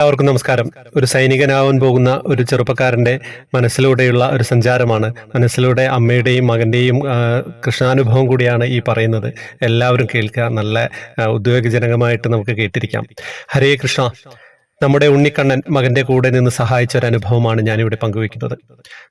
എല്ലാവർക്കും നമസ്കാരം. ഒരു സൈനികനാവാൻ പോകുന്ന ഒരു ചെറുപ്പക്കാരന്റെ മനസ്സിലൂടെയുള്ള ഒരു സഞ്ചാരമാണ്. മനസ്സിലൂടെ അമ്മയുടെയും മകന്റെയും കൃഷ്ണാനുഭവം കൂടിയാണ് ഈ പറയുന്നത്. എല്ലാവരും കേൾക്കുക. നല്ല ഉദ്വേഗജനകമായിട്ട് നമുക്ക് കേട്ടിരിക്കാം. ഹരേ കൃഷ്ണ. നമ്മുടെ ഉണ്ണിക്കണ്ണൻ മകന്റെ കൂടെ നിന്ന് സഹായിച്ച ഒരു അനുഭവമാണ് ഞാനിവിടെ പങ്കുവെക്കുന്നത്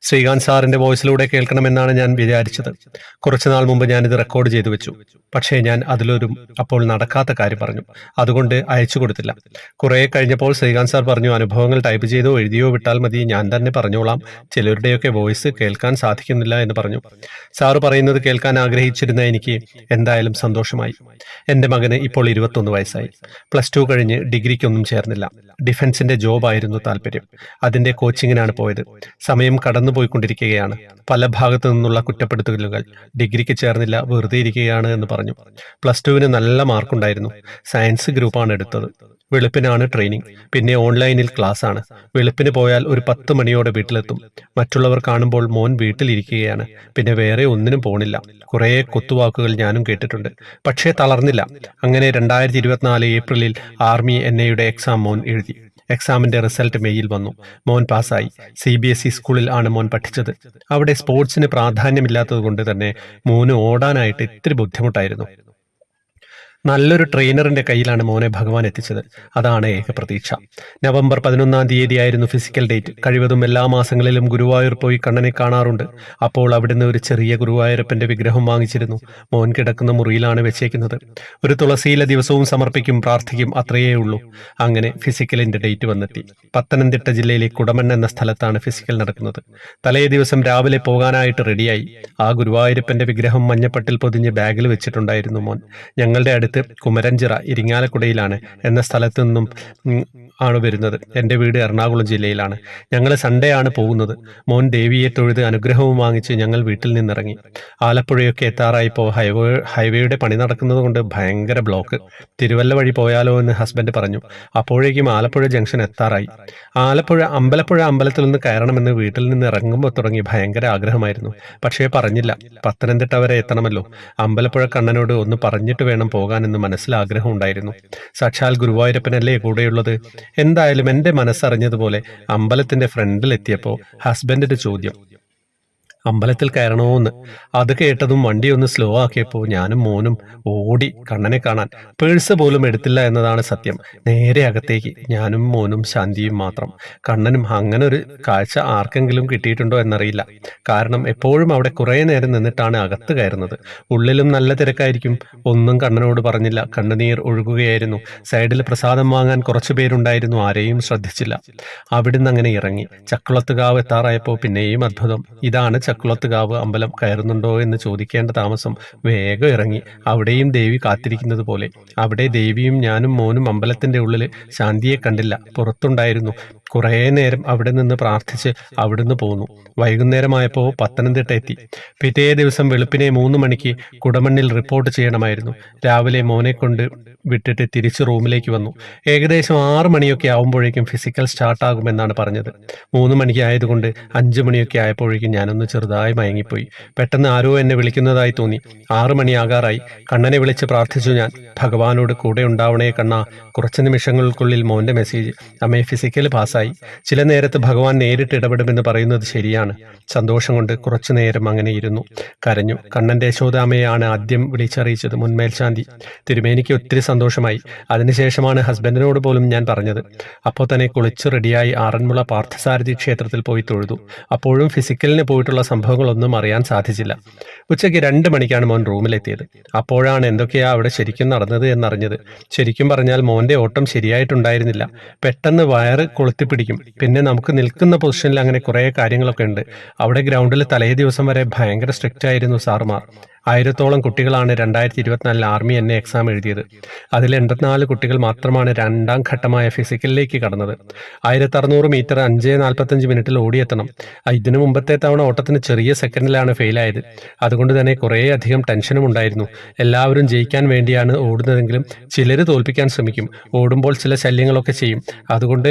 ശ്രീകാന്ത് സാറിന്റെ വോയിസിലൂടെ കേൾക്കണമെന്നാണ് ഞാൻ വിചാരിച്ചത്. കുറച്ചുനാൾ മുമ്പ് ഞാനിത് റെക്കോർഡ് ചെയ്തു വെച്ചു. പക്ഷേ ഞാൻ അതിലൊരു അപ്പോൾ നടക്കാത്ത കാര്യം പറഞ്ഞു. അതുകൊണ്ട് അയച്ചു കൊടുത്തില്ല. കുറെ കഴിഞ്ഞപ്പോൾ ശ്രീകാന്ത് സാർ പറഞ്ഞു അനുഭവങ്ങൾ ടൈപ്പ് ചെയ്തോ എഴുതിയോ വിട്ടാൽ മതി. ഞാൻ തന്നെ പറഞ്ഞോളാം. ചിലരുടെയൊക്കെ വോയിസ് കേൾക്കാൻ സാധിക്കുന്നില്ല എന്ന് പറഞ്ഞു. സാറ് പറയുന്നത് കേൾക്കാൻ ആഗ്രഹിച്ചിരുന്ന എനിക്ക് എന്തായാലും സന്തോഷമായി. എന്റെ മകന് ഇപ്പോൾ ഇരുപത്തൊന്ന് വയസ്സായി. പ്ലസ് ടു കഴിഞ്ഞ് ഡിഗ്രിക്കൊന്നും ചേർന്നില്ല. ഡിഫൻസിന്റെ ജോബായിരുന്നു താല്പര്യം. അതിന്റെ കോച്ചിങ്ങിനാണ് പോയത്. സമയം കടന്നുപോയിക്കൊണ്ടിരിക്കുകയാണ്. പല ഭാഗത്തു നിന്നുള്ള കുറ്റപ്പെടുത്തലുകൾ. ഡിഗ്രിക്ക് ചേർന്നില്ല വെറുതെ ഇരിക്കുകയാണ് എന്ന് പറഞ്ഞു. പ്ലസ് ടുവിന് നല്ല മാർക്കുണ്ടായിരുന്നു. സയൻസ് ഗ്രൂപ്പാണ് എടുത്തത്. വെളുപ്പിനാണ് ട്രെയിനിങ് പിന്നെ ഓൺലൈനിൽ ക്ലാസ് ആണ്. വെളുപ്പിന് പോയാൽ ഒരു പത്ത് മണിയോടെ വീട്ടിലെത്തും. മറ്റുള്ളവർ കാണുമ്പോൾ മോൻ വീട്ടിലിരിക്കുകയാണ്. പിന്നെ വേറെ ഒന്നിനും പോണില്ല. കുറേ കൊത്തുവാക്കുകൾ ഞാനും കേട്ടിട്ടുണ്ട്. പക്ഷേ തളർന്നില്ല. അങ്ങനെ രണ്ടായിരത്തി ഇരുപത്തിനാല് ഏപ്രിലിൽ ആർമി എൻ എയുടെ എക്സാം മോൻ എഴുതി. എക്സാമിന്റെ റിസൾട്ട് മെയ്യിൽ വന്നു. മോൻ പാസ്സായി. സി ബി എസ് ഇ സ്കൂളിൽ ആണ് മോൻ പഠിച്ചത്. അവിടെ സ്പോർട്സിന് പ്രാധാന്യമില്ലാത്തത് കൊണ്ട് തന്നെ മോന് ഓടാനായിട്ട് ഇത്തിരി ബുദ്ധിമുട്ടായിരുന്നു. നല്ലൊരു ട്രെയിനറിന്റെ കയ്യിലാണ് മോനെ ഭഗവാൻ എത്തിച്ചത്. അതാണ് ഏക പ്രതീക്ഷ. നവംബർ പതിനൊന്നാം തീയതിയായിരുന്നു ഫിസിക്കൽ ഡേറ്റ് കഴിവതും എല്ലാ മാസങ്ങളിലും ഗുരുവായൂർ പോയി കണ്ണനെ കാണാറുണ്ട്. അപ്പോൾ അവിടുന്ന് ഒരു ചെറിയ ഗുരുവായൂരപ്പന്റെ വിഗ്രഹം വാങ്ങിച്ചിരുന്നു. മോൻ കിടക്കുന്ന മുറിയിലാണ് വെച്ചേക്കുന്നത്. ഒരു തുളസിയില ദിവസവും സമർപ്പിക്കും പ്രാർത്ഥിക്കും അത്രയേ ഉള്ളൂ. അങ്ങനെ ഫിസിക്കലിന്റെ ഡേറ്റ് വന്നെത്തി. പത്തനംതിട്ട ജില്ലയിലെ കുടമൺ എന്ന സ്ഥലത്താണ് ഫിസിക്കൽ നടക്കുന്നത്. തലേ ദിവസം രാവിലെ പോകാനായിട്ട് റെഡിയായി ആ ഗുരുവായൂരപ്പന്റെ വിഗ്രഹം മഞ്ഞപ്പട്ടിൽ പൊതിഞ്ഞ് ബാഗിൽ വെച്ചിട്ടുണ്ടായിരുന്നു മോൻ. ഞങ്ങളുടെ അടുത്ത് കുമരഞ്ചിറ ഇരിങ്ങാലക്കുടയിലാണ് എന്ന സ്ഥലത്തു നിന്നും ആണ് വരുന്നത്. എന്റെ വീട് എറണാകുളം ജില്ലയിലാണ്. ഞങ്ങൾ സൺഡേ ആണ് പോകുന്നത്. മോൻ ദേവിയെ തൊഴുത് അനുഗ്രഹവും വാങ്ങിച്ച് ഞങ്ങൾ വീട്ടിൽ നിന്നിറങ്ങി. ആലപ്പുഴയൊക്കെ എത്താറായിപ്പോൾ ഹൈവേ ഹൈവേയുടെ പണി നടക്കുന്നത് കൊണ്ട് ഭയങ്കര ബ്ലോക്ക്. തിരുവല്ല വഴി പോയാലോ എന്ന് ഹസ്ബൻഡ് പറഞ്ഞു. അപ്പോഴേക്കും ആലപ്പുഴ ജംഗ്ഷൻ എത്താറായി. ആലപ്പുഴ അമ്പലപ്പുഴ അമ്പലത്തിൽ നിന്ന് കയറണമെന്ന് വീട്ടിൽ നിന്ന് ഇറങ്ങുമ്പോൾ തുടങ്ങി ഭയങ്കര ആഗ്രഹമായിരുന്നു. പക്ഷേ പറഞ്ഞില്ല. പത്തനംതിട്ട വരെ എത്തണമല്ലോ. അമ്പലപ്പുഴ കണ്ണനോട് ഒന്ന് പറഞ്ഞിട്ട് വേണം പോകാനെന്ന് മനസ്സിൽ ആഗ്രഹം ഉണ്ടായിരുന്നു സാക്ഷാൽ ഗുരുവായൂരപ്പനല്ലേ കൂടെയുള്ളത്? എന്തായാലും എന്റെ മനസ്സറിഞ്ഞതുപോലെ അമ്പലത്തിന്റെ ഫ്രണ്ടിൽ എത്തിയപ്പോൾ ഹസ്ബൻഡിന്റെ ചോദ്യം അമ്പലത്തിൽ കയറണമെന്ന് അത് കേട്ടതും വണ്ടി ഒന്ന് സ്ലോ ആക്കിയപ്പോൾ ഞാനും മോനും ഓടി കണ്ണനെ കാണാൻ. പേഴ്സ് പോലും എടുത്തില്ല എന്നതാണ് സത്യം. നേരെ അകത്തേക്ക് ഞാനും മോനും ശാന്തിയും മാത്രം. കണ്ണനും അങ്ങനെ ഒരു കാഴ്ച ആർക്കെങ്കിലും കിട്ടിയിട്ടുണ്ടോ എന്നറിയില്ല. കാരണം എപ്പോഴും അവിടെ കുറേ നേരം നിന്നിട്ടാണ് അകത്ത് കയറുന്നത്. ഉള്ളിലും നല്ല തിരക്കായിരിക്കും. ഒന്നും കണ്ണനോട് പറഞ്ഞില്ല. കണ്ണുനീർ ഒഴുകുകയായിരുന്നു. സൈഡിൽ പ്രസാദം വാങ്ങാൻ കുറച്ചു പേരുണ്ടായിരുന്നു. ആരെയും ശ്രദ്ധിച്ചില്ല. അവിടുന്ന് അങ്ങനെ ഇറങ്ങി. ചക്കുളത്തുകാവ് എത്താറായപ്പോൾ പിന്നെയും അത്ഭുതം. ഇതാണ് ചക്കുളത്തുകാവ് അമ്പലം കയറുന്നുണ്ടോ എന്ന് ചോദിക്കേണ്ട താമസം വേഗം ഇറങ്ങി. അവിടെയും ദേവി കാത്തിരിക്കുന്നത് പോലെ. അവിടെ ദേവിയും ഞാനും മോനും അമ്പലത്തിന്റെ ഉള്ളിൽ ശാന്തിയെ കണ്ടില്ല. പുറത്തുണ്ടായിരുന്നു. കുറേ നേരം അവിടെ നിന്ന് പ്രാർത്ഥിച്ച് അവിടുന്ന് പോന്നു. വൈകുന്നേരമായപ്പോൾ പത്തനംതിട്ട എത്തി. പിറ്റേ ദിവസം വെളുപ്പിനെ മൂന്ന് മണിക്ക് കുടമണ്ണിൽ റിപ്പോർട്ട് ചെയ്യണമായിരുന്നു. രാവിലെ മോനെ കൊണ്ട് വിട്ടിട്ട് തിരിച്ച് റൂമിലേക്ക് വന്നു. ഏകദേശം ആറ് മണിയൊക്കെ ആവുമ്പോഴേക്കും ഫിസിക്കൽ സ്റ്റാർട്ട് ആകുമെന്നാണ് പറഞ്ഞത്. മൂന്ന് മണിക്ക് ആയതുകൊണ്ട് അഞ്ച് മണിയൊക്കെ ആയപ്പോഴേക്കും ഞാനൊന്ന് ചെറുതായി മയങ്ങിപ്പോയി. പെട്ടെന്ന് ആരോ എന്നെ വിളിക്കുന്നതായി തോന്നി. ആറു മണിയാകാറായി. കണ്ണനെ വിളിച്ച് പ്രാർത്ഥിച്ചു ഞാൻ. ഭഗവാനോട് കൂടെ ഉണ്ടാവണേ കണ്ണ. കുറച്ച് നിമിഷങ്ങൾക്കുള്ളിൽ മോന്റെ മെസ്സേജ് അമ്മയെ ഫിസിക്കൽ പാസ്സായി ചില നേരത്ത് ഭഗവാൻ നേരിട്ട് ഇടപെടുമെന്ന് പറയുന്നത് ശരിയാണ്. സന്തോഷം കൊണ്ട് കുറച്ചു നേരം അങ്ങനെ ഇരുന്നു. കരഞ്ഞു. കണ്ണൻ യശോദാമയാണ് ആദ്യം വിളിച്ചറിയിച്ചത് മുൻമേൽശാന്തി. തിരുമേനിക്ക് ഒത്തിരി സന്തോഷമായി. അതിനുശേഷമാണ് ഹസ്ബൻഡിനോട് പോലും ഞാൻ പറഞ്ഞത്. അപ്പോൾ തന്നെ കുളിച്ച് റെഡിയായി ആറന്മുള പാർത്ഥസാരഥി ക്ഷേത്രത്തിൽ പോയി തൊഴുതു. അപ്പോഴും ഫിസിക്കലിന് പോയിട്ടുള്ള സംഭവങ്ങളൊന്നും അറിയാൻ സാധിച്ചില്ല. ഉച്ചയ്ക്ക് രണ്ട് മണിക്കാണ് മോൻ റൂമിലെത്തിയത്. അപ്പോഴാണ് എന്തൊക്കെയാ അവിടെ ശരിക്കും നടന്നത് എന്നറിഞ്ഞത്. ശരിക്കും പറഞ്ഞാൽ മോന്റെ ഓട്ടം ശരിയായിട്ടുണ്ടായിരുന്നില്ല. പെട്ടെന്ന് വയറ് കൊളുത്തിപ്പിടിക്കും പിന്നെ നമുക്ക് നിൽക്കുന്ന പൊസിഷനിൽ അങ്ങനെ കുറേ കാര്യങ്ങളൊക്കെ ഉണ്ട്. അവിടെ ഗ്രൗണ്ടിൽ തലേ ദിവസം വരെ ഭയങ്കര സ്ട്രിക്റ്റ് ആയിരുന്നു സാറുമാർ. ആയിരത്തോളം കുട്ടികളാണ് രണ്ടായിരത്തി ഇരുപത്തിനാലിൽ ആർമി എന്നെ എക്സാം എഴുതിയത്. അതിൽ എൺപത്തിനാല് കുട്ടികൾ മാത്രമാണ് രണ്ടാം ഘട്ടമായ ഫിസിക്കലിലേക്ക് കടന്നത്. ആയിരത്തി അറുന്നൂറ് മീറ്റർ അഞ്ച് നാൽപ്പത്തഞ്ച് മിനിറ്റിൽ ഓടിയെത്തണം. ഇതിനു മുമ്പത്തെ തവണ ഓട്ടത്തിന് ചെറിയ സെക്കൻഡിലാണ് ഫെയിലായത്. അതുകൊണ്ട് തന്നെ കുറേയധികം ടെൻഷനും ഉണ്ടായിരുന്നു. എല്ലാവരും ജയിക്കാൻ വേണ്ടിയാണ് ഓടുന്നതെങ്കിലും ചിലർ തോൽപ്പിക്കാൻ ശ്രമിക്കും. ഓടുമ്പോൾ ചില ശല്യങ്ങളൊക്കെ ചെയ്യും. അതുകൊണ്ട്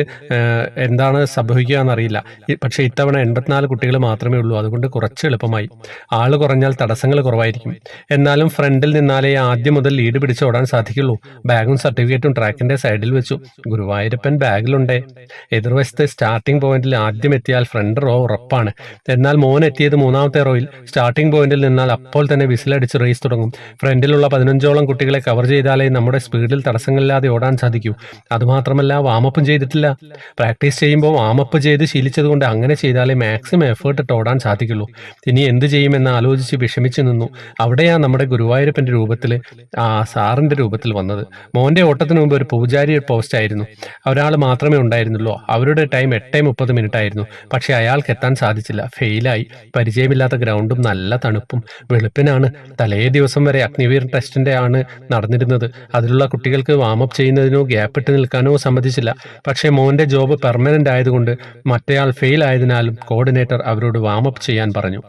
എന്താണ് സംഭവിക്കുക എന്നറിയില്ല. പക്ഷേ ഇത്തവണ എൺപത്തിനാല് കുട്ടികൾ മാത്രമേ ഉള്ളൂ. അതുകൊണ്ട് കുറച്ച് എളുപ്പമായി. ആൾ കുറഞ്ഞാൽ തടസ്സങ്ങൾ കുറവായിരിക്കും. എന്നാലും ഫ്രണ്ടിൽ നിന്നാലേ ആദ്യം മുതൽ ലീഡ് പിടിച്ച് ഓടാൻ സാധിക്കുള്ളൂ. ബാഗും സർട്ടിഫിക്കറ്റും ട്രാക്കിന്റെ സൈഡിൽ വെച്ചു. ഗുരുവായൂരപ്പൻ ബാഗിലുണ്ടേ. എതിർവശത്തെ സ്റ്റാർട്ടിംഗ് പോയിന്റിൽ ആദ്യം എത്തിയാൽ ഫ്രണ്ട് റോ ഉറപ്പാണ്. എന്നാൽ മോൻ എത്തിയത് മൂന്നാമത്തെ റോയിൽ. സ്റ്റാർട്ടിംഗ് പോയിന്റിൽ നിന്നാൽ അപ്പോൾ തന്നെ വിസിലടിച്ച് റേസ് തുടങ്ങും. ഫ്രണ്ടിലുള്ള പതിനഞ്ചോളം കുട്ടികളെ കവർ ചെയ്താലേ നമ്മുടെ സ്പീഡിൽ തടസ്സങ്ങളില്ലാതെ ഓടാൻ സാധിക്കൂ. അതുമാത്രമല്ല വാമപ്പും ചെയ്തിട്ടില്ല. പ്രാക്ടീസ് ചെയ്യുമ്പോൾ വാമപ്പ് ചെയ്ത് ശീലിച്ചതുകൊണ്ട് അങ്ങനെ ചെയ്താലേ മാക്സിമം എഫേർട്ട് ഇട്ട് ഓടാൻ സാധിക്കുള്ളൂ. ഇനി എന്ത് ചെയ്യുമെന്ന് ആലോചിച്ച് വിഷമിച്ചു നിന്നു. അവിടെയാ നമ്മുടെ ഗുരുവായൂരപ്പന്റെ രൂപത്തിൽ ആ സാറിന്റെ രൂപത്തിൽ വന്നത്. മോന്റെ ഓട്ടത്തിന് മുമ്പ് ഒരു പൂജാരി പോസ്റ്റ് ആയിരുന്നു. ഒരാൾ മാത്രമേ ഉണ്ടായിരുന്നുള്ളൂ. അവരുടെ ടൈം എട്ടേ മുപ്പത് മിനിറ്റ് ആയിരുന്നു പക്ഷെ അയാൾക്ക് എത്താൻ സാധിച്ചില്ല. ഫെയിലായി. പരിചയമില്ലാത്ത ഗ്രൗണ്ടും നല്ല തണുപ്പും. വെളുപ്പിനാണ്. തലേ ദിവസം വരെ അഗ്നിവീർ ടെസ്റ്റിന്റെ ആണ് നടന്നിരുന്നത്. അതിലുള്ള കുട്ടികൾക്ക് വാമപ്പ് ചെയ്യുന്നതിനോ ഗ്യാപ്പ് ഇട്ട് നിൽക്കാനോ സമ്മതിച്ചില്ല. പക്ഷേ മോന്റെ ജോബ് പെർമനന്റ് ആയതുകൊണ്ട് മറ്റേയാൾ ഫെയിൽ ആയതിനാലും കോർഡിനേറ്റർ അവരോട് വാമപ്പ് ചെയ്യാൻ പറഞ്ഞു.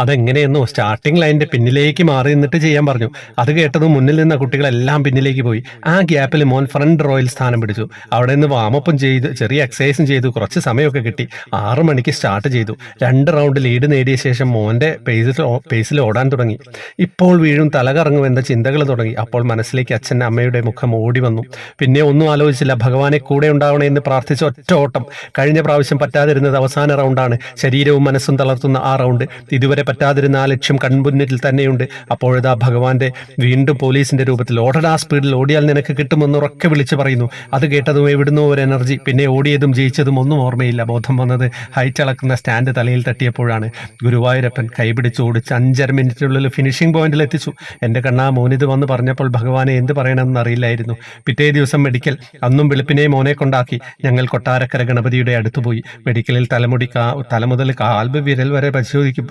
അതെങ്ങനെയെന്നോ സ്റ്റാർട്ടിംഗ് ലൈനിന്റെ പിന്നിലേക്ക് മാറി നിന്നിട്ട് ചെയ്യാൻ പറഞ്ഞു. അത് കേട്ടതും മുന്നിൽ നിന്ന കുട്ടികളെല്ലാം പിന്നിലേക്ക് പോയി. ആ ഗ്യാപ്പിൽ മോൻ ഫ്രണ്ട് റോയിൽ സ്ഥാനം പിടിച്ചു. അവിടെ നിന്ന് വാമപ്പും ചെയ്ത് ചെറിയ എക്സസൈസും ചെയ്തു. കുറച്ച് സമയമൊക്കെ കിട്ടി. ആറു മണിക്ക് സ്റ്റാർട്ട് ചെയ്തു. രണ്ട് റൗണ്ട് ലീഡ് നേടിയ ശേഷം മോന്റെ പേസിൽ പേസിൽ ഓടാൻ തുടങ്ങി. ഇപ്പോൾ വീഴും തലകറങ്ങും എന്ന ചിന്തകൾ തുടങ്ങി. അപ്പോൾ മനസ്സിലേക്ക് അച്ഛൻ അമ്മയുടെ മുഖം ഓടി വന്നു. പിന്നെ ഒന്നും ആലോചിച്ചില്ല. ഭഗവാനെ കൂടെ ഉണ്ടാവണേ എന്ന് പ്രാർത്ഥിച്ച ഒറ്റ ഓട്ടം. കഴിഞ്ഞ പ്രാവശ്യം പറ്റാതിരുന്നത് അവസാന റൗണ്ടാണ് ശരീരവും മനസ്സും തളർത്തുന്ന ആ റൗണ്ട് ഇതുവരെ പറ്റാതിരുന്ന ആ ലക്ഷ്യം കൺമുന്നിൽ തന്നെയുണ്ട്. അപ്പോഴതാ ഭഗവാന്റെ വീണ്ടും പോലീസിന്റെ രൂപത്തിൽ ഓടടാ സ്പീഡിൽ ഓടിയാൽ നിനക്ക് കിട്ടുമെന്ന് ഉറക്കെ വിളിച്ചു പറയുന്നു. അത് കേട്ടതും എവിടുന്നോ ഒരു എനർജി. പിന്നെ ഓടിയതും ജയിച്ചതും ഒന്നും ഓർമ്മയില്ല. ബോധം വന്നത് ഹൈറ്റ് അളക്കുന്ന സ്റ്റാൻഡ് തലയിൽ തട്ടിയപ്പോഴാണ്. ഗുരുവായൂരപ്പൻ കൈപിടിച്ച് ഓടിച്ച് അഞ്ചര മിനിറ്റിനുള്ളിൽ ഫിനിഷിംഗ് പോയിന്റിൽ എത്തിച്ചു. എന്റെ കണ്ണാ മോനിത് വന്ന് പറഞ്ഞപ്പോൾ ഭഗവാനെ എന്ത് പറയണമെന്ന് അറിയില്ലായിരുന്നു. പിറ്റേ ദിവസം മെഡിക്കൽ. അന്നും വെളുപ്പിനെ മോനെ കൊണ്ടാക്കി. ഞങ്ങൾ കൊട്ടാരക്കര ഗണപതിയുടെ അടുത്ത് പോയി മെഡിക്കലിൽ തലമുടി കാ തലമുതൽ കാൽബ് വിരൽ വരെ പരിശോധിക്കും.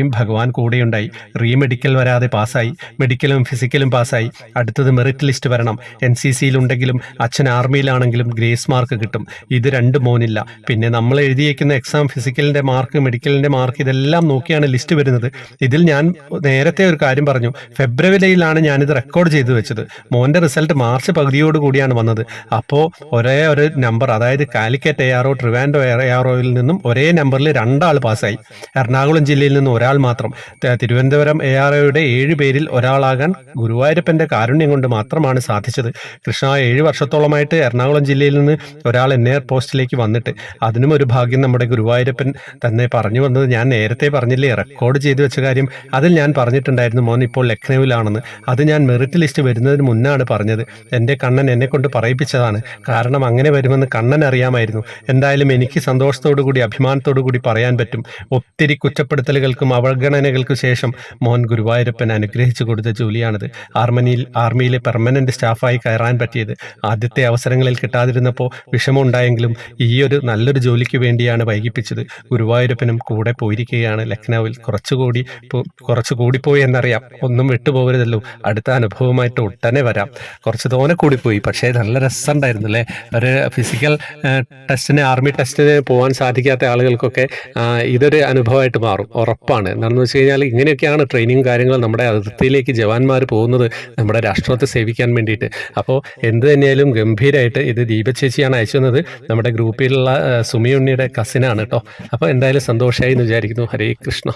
അവിടെയും ഭഗവാൻ കൂടെയുണ്ടായി. റീ മെഡിക്കൽ വരാതെ പാസ്സായി. മെഡിക്കലും ഫിസിക്കലും പാസ്സായി. അടുത്തത് മെറിറ്റ് ലിസ്റ്റ് വരണം. എൻ സി സിയിലുണ്ടെങ്കിലും അച്ഛൻ ആർമിയിലാണെങ്കിലും ഗ്രേസ് മാർക്ക് കിട്ടും. ഇത് രണ്ട് മോനില്ല. പിന്നെ നമ്മൾ എഴുതിയേക്കുന്ന എക്സാം ഫിസിക്കലിന്റെ മാർക്ക് മെഡിക്കലിന്റെ മാർക്ക് ഇതെല്ലാം നോക്കിയാണ് ലിസ്റ്റ് വരുന്നത്. ഇതിൽ ഞാൻ നേരത്തെ ഒരു കാര്യം പറഞ്ഞു. ഫെബ്രുവരിയിലാണ് ഞാനിത് റെക്കോർഡ് ചെയ്തു വെച്ചത്. മോന്റെ റിസൾട്ട് മാർച്ച് പകുതിയോട് കൂടിയാണ് വന്നത്. അപ്പോൾ ഒരേ ഒരു നമ്പർ അതായത് Calicut A RO Trivandrum A ആർഒയിൽ നിന്നും ഒരേ നമ്പറിൽ രണ്ടാൾ പാസ്സായി. എറണാകുളം ജില്ലയിൽ നിന്ന് ഒരാൾ മാത്രം. തിരുവനന്തപുരം എ ആർ ഒയുടെ ഏഴ് പേരിൽ ഒരാളാകാൻ ഗുരുവായൂരപ്പന്റെ കാരുണ്യം കൊണ്ട് മാത്രമാണ് സാധിച്ചത്. കൃഷ്ണ ഏഴ് വർഷത്തോളമായിട്ട് എറണാകുളം ജില്ലയിൽ നിന്ന് ഒരാൾ എൻ എയർ പോസ്റ്റിലേക്ക് വന്നിട്ട് അതിനും ഒരു ഭാഗ്യം നമ്മുടെ ഗുരുവായൂരപ്പൻ തന്നെ പറഞ്ഞു വന്നത് ഞാൻ നേരത്തെ പറഞ്ഞില്ലേ റെക്കോർഡ് ചെയ്തു വെച്ച കാര്യം അതിൽ ഞാൻ പറഞ്ഞിട്ടുണ്ടായിരുന്നു മോൻ ഇപ്പോൾ ലക്നൌവിലാണെന്ന്. അത് ഞാൻ മെറിറ്റ് ലിസ്റ്റ് വരുന്നതിന് മുന്നാണ് പറഞ്ഞത്. എന്റെ കണ്ണൻ എന്നെ കൊണ്ട് പറയിപ്പിച്ചതാണ്. കാരണം അങ്ങനെ വരുമെന്ന് കണ്ണൻ അറിയാമായിരുന്നു. എന്തായാലും എനിക്ക് സന്തോഷത്തോടു കൂടി അഭിമാനത്തോടു കൂടി പറയാൻ പറ്റും. ഒത്തിരി കുറ്റപ്പെടുത്തലുകൾക്കും അവഗണനകൾക്കും ശേഷം മോഹൻ ഗുരുവായൂരപ്പൻ അനുഗ്രഹിച്ചു കൊടുത്ത ജോലിയാണിത്. ആർമനിയിൽ ആർമിയിലെ പെർമനന്റ് സ്റ്റാഫായി കയറാൻ പറ്റിയത് ആദ്യത്തെ അവസരങ്ങളിൽ കിട്ടാതിരുന്നപ്പോൾ വിഷമമുണ്ടായെങ്കിലും ഈ ഒരു നല്ലൊരു ജോലിക്ക് വേണ്ടിയാണ് വൈകിപ്പിച്ചത്. ഗുരുവായൂരപ്പനും കൂടെ പോയിരിക്കുകയാണ്. ലക്നൌവിൽ കുറച്ചുകൂടി കുറച്ച് കൂടിപ്പോയി എന്നറിയാം. ഒന്നും വിട്ടുപോകരുതല്ലോ. അടുത്ത അനുഭവമായിട്ട് ഉടനെ വരാം. കുറച്ച് തോനെ കൂടിപ്പോയി. പക്ഷേ നല്ല രസമുണ്ടായിരുന്നു അല്ലേ? ഒരു ഫിസിക്കൽ ടെസ്റ്റിന് ആർമി ടെസ്റ്റിന് പോകാൻ സാധിക്കാത്ത ആളുകൾക്കൊക്കെ ഇതൊരു അനുഭവമായിട്ട് മാറും. ഉറപ്പാണ്. എന്താണെന്ന് വെച്ച് കഴിഞ്ഞാൽ ഇങ്ങനെയൊക്കെയാണ് ട്രെയിനിങ് കാര്യങ്ങൾ നമ്മുടെ അതിർത്തിയിലേക്ക് ജവാന്മാർ പോകുന്നത് നമ്മുടെ രാഷ്ട്രത്തെ സേവിക്കാൻ വേണ്ടിയിട്ട്. അപ്പോൾ എന്ത് തന്നെയായാലും ഗംഭീരമായിട്ട് ഇത് ദീപ ചേച്ചിയാണ് അയച്ചു തന്നത്. നമ്മുടെ ഗ്രൂപ്പിലുള്ള സുമിയുണ്ണിയുടെ കസിനാണ് കേട്ടോ അപ്പോൾ എന്തായാലും സന്തോഷമായി എന്ന് വിചാരിക്കുന്നു. ഹരേ കൃഷ്ണ.